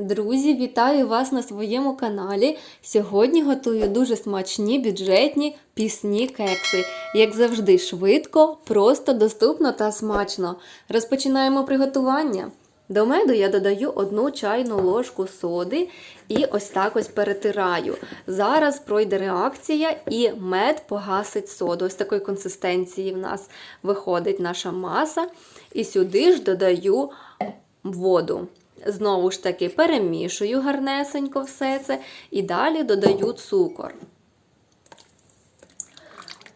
Друзі, вітаю вас на своєму каналі. Сьогодні готую дуже смачні бюджетні пісні кекси. Як завжди, швидко, просто, доступно та смачно. Розпочинаємо приготування. До меду я додаю одну чайну ложку соди і ось так ось перетираю. Зараз пройде реакція і мед погасить соду. Ось такої консистенції в нас виходить наша маса. І сюди ж додаю воду. Знову ж таки перемішую гарнесенько все це і далі додаю цукор.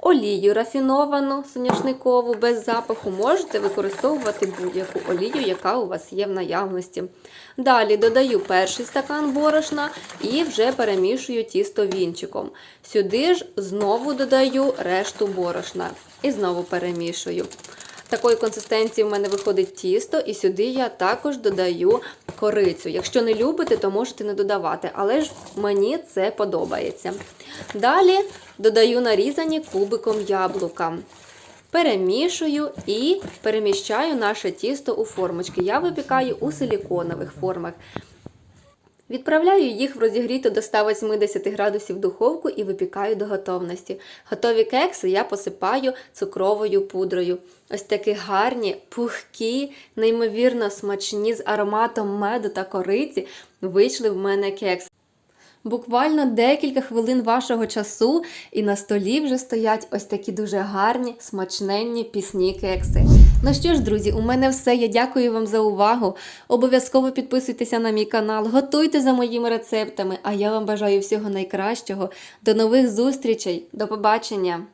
Олію рафіновану соняшникову без запаху можете використовувати будь-яку олію, яка у вас є в наявності. Далі додаю перший стакан борошна і вже перемішую тісто вінчиком. Сюди ж знову додаю решту борошна і знову перемішую. Такої консистенції в мене виходить тісто, і сюди я також додаю корицю. Якщо не любите, то можете не додавати, але ж мені це подобається. Далі додаю нарізані кубиком яблука. Перемішую і переміщаю наше тісто у формочки. Я випікаю у силіконових формах. Відправляю їх в розігріту до 180 градусів духовку і випікаю до готовності. Готові кекси я посипаю цукровою пудрою. Ось такі гарні, пухкі, неймовірно смачні з ароматом меду та кориці вийшли в мене кекси. Буквально декілька хвилин вашого часу, і на столі вже стоять ось такі дуже гарні, смачненні пісні кекси. Ну що ж, друзі, у мене все. Я дякую вам за увагу. Обов'язково підписуйтеся на мій канал, готуйте за моїми рецептами. А я вам бажаю всього найкращого. До нових зустрічей, до побачення!